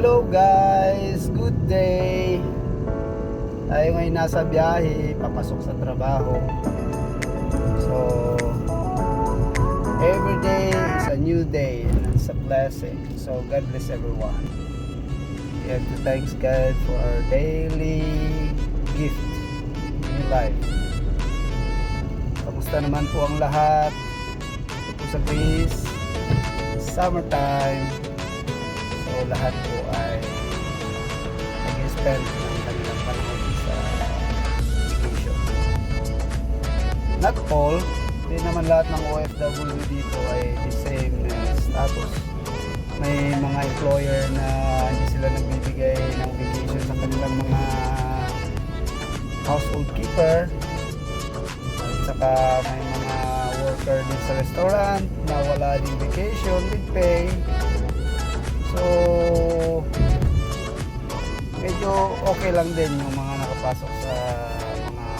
hello guys! Good day! Tayo ngayon nasa biyahe, papasok sa trabaho. So, every day is a new day and it's a blessing. So, God bless everyone. We have to thank God for our daily gift in life. Kamusta naman po ang lahat? Ito po sa Greece. Summertime. So lahat po ay nag-spend ng kanilang panahon sa vacation. Not all, hindi naman lahat ng OFW dito ay the same status. May mga employer na hindi sila nagbibigay ng vacation sa kanilang mga household keeper. At saka may mga worker din sa restaurant na wala din vacation with pay. So, okay lang din yung mga nakapasok sa mga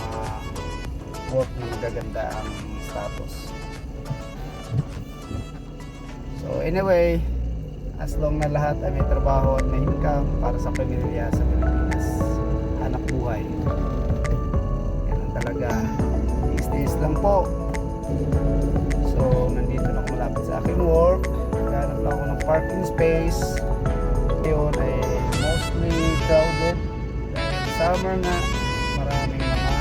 work na magaganda ang status. So, anyway, as long na lahat ay may trabaho at may income para sa pamilya sa Pilipinas, anak buhay. Ganun talaga. Tiis-tiis lang po. So, nandito na ako malapit sa aking work. Naghanap lang ako ng parking space. Ngayon ay summer na, maraming mga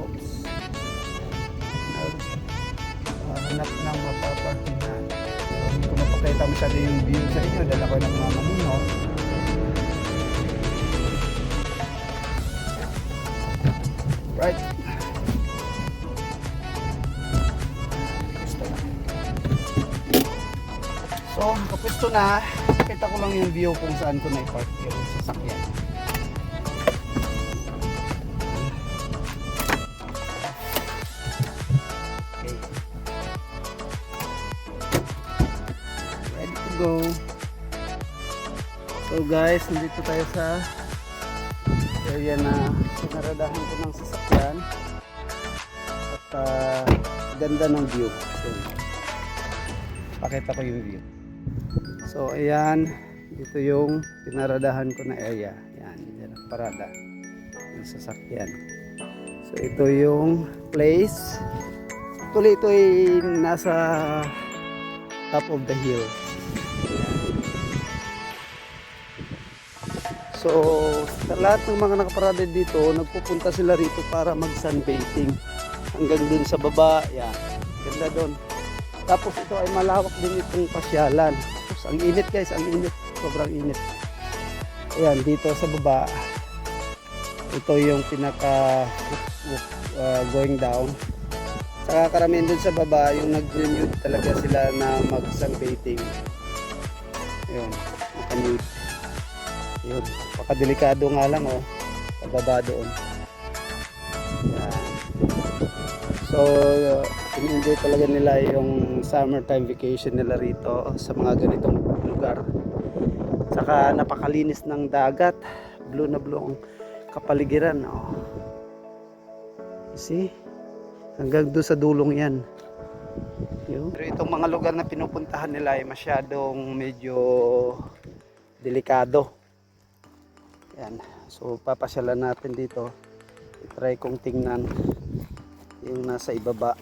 oops, hanap ng mapaparkingan. So, hindi ko mapakita masyado yung view sa inyo dahil ako nagmamaninho. Right. So, kapwesto na, kita ko lang yung view kung saan ko na-park yung sasakyan. Go. So guys, nandito tayo sa area na naradahan ko ng sasakyan. At ah, ganda ng view. So, pakita ko yung view. So ayan, dito yung pinaradahan ko na area. Yan, yan ang parada ng sasakyan. So ito yung place. Actually ito ay nasa top of the hill. So sa lahat ng mga nakaparada dito, nagpupunta sila rito para mag sunbathing. Hanggang dun sa baba, yan. Ganda doon. Tapos ito ay malawak din itong pasyalan. Tapos ang init guys, ang init. Sobrang init. Ayan, dito sa baba. Ito yung pinaka uh, going down. Saka karamihan dun sa baba, yung nag-renewed talaga sila na mag-sunbathing. Ayun, naka-nude. Yun, pakadelikado nga lang oh. Pababa doon. So, uh, in-enjoy talaga nila yung summertime vacation nila rito sa mga ganitong lugar. Saka napakalinis ng dagat. Blue na blue ang kapaligiran. Oh. See? Hanggang doon sa dulong yan. Yun. Pero itong mga lugar na pinupuntahan nila ay masyadong medyo delikado. Yan. So papasyalan natin dito. I-try kong tingnan yung nasa ibaba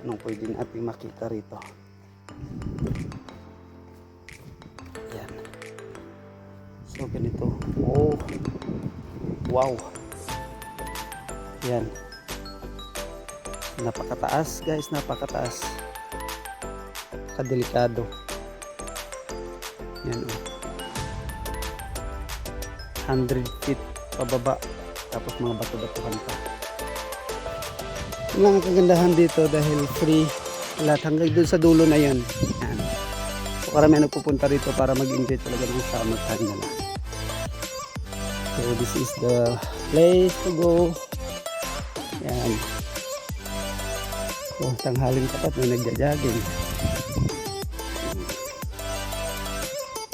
anong pwede natin makita rito yan so ganito oh wow yan napakataas guys napakataas kadelikado yan oh 100 feet pababa tapos mga bato-batuhan pa yun lang ang kagandahan dito dahil free lahat hanggang dun sa dulo na yun. Yan. So karamihan nagpupunta rito para mag-enjoy talaga ng summertime nila. So this is the place to go. Yan. So tanghaling tapat may nagja-jogging.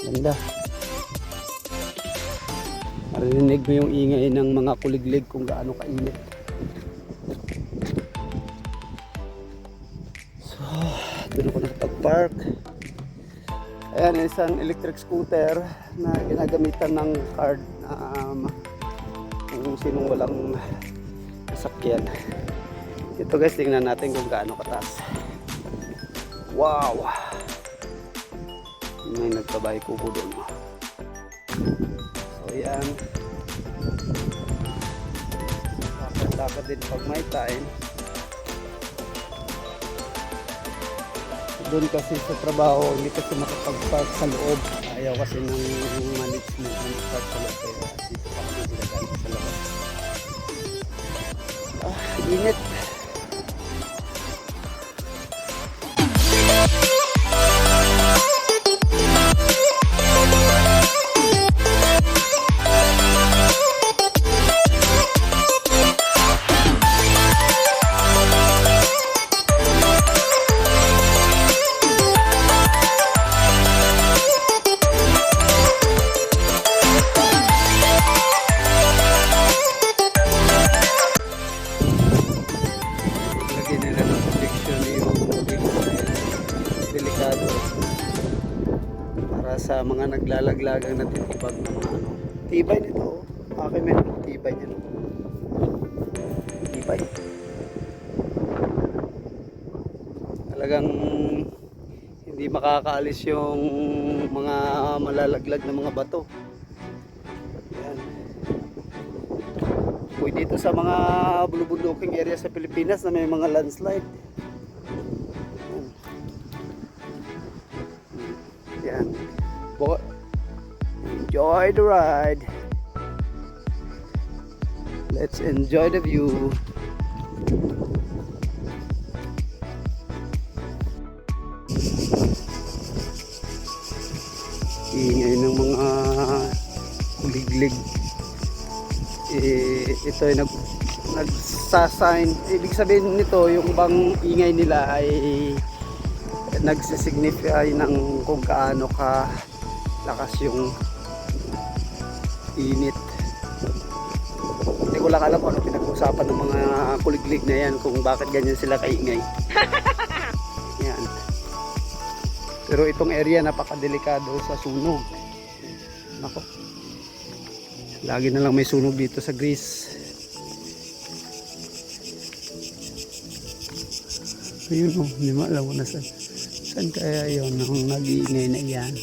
Ganda. Marinig mo yung ingay ng mga kuliglig kung gaano kainit. doon ako nakapag-park Ayan, isang electric scooter na ginagamitan ng card na um, kung sinong walang sasakyan. Ito guys, tingnan natin kung gaano kataas. Wow! May nagkabay kuko doon. So yan. Lakad-lakad din pag may time. Doon kasi sa trabaho, hindi kasi makapag-park sa loob. Ayaw kasi ng management na mag-park sa loob. Kaya dito pa kami sa labas. Ah, init. Sa mga naglalaglagang natitibag ng mga ano. Tibay nito. oh. Akin may tibay niya. Tibay. Talagang hindi makakaalis yung mga malalaglag na mga bato. Yan. Pwede dito sa mga bulubunduking area sa Pilipinas na may mga landslide. Yan. Yan. Bo- enjoy the ride. Let's enjoy the view. Ingay ng mga kuliglig eh, ito ay nag nagsasign ibig sabihin nito yung bang ingay nila ay nagsisignify ng kung kaano ka lakas yung init hindi ko lang alam kung ano pinag-usapan ng mga kuliglig na yan kung bakit ganyan sila kaingay yan pero itong area napakadelikado sa sunog nako Lagi na lang may sunog dito sa Greece. Ayun o, hindi mo alam kung nasan. Saan kaya yun ang nag-iingay na yan?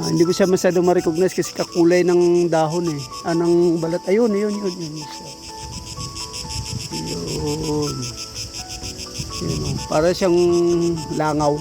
Ah, hindi ko siya masyado ma-recognize kasi kakulay ng dahon eh. Ah, ng balat. Ayun, yun, yun. yun. Yun. Yun o. Para siyang langaw.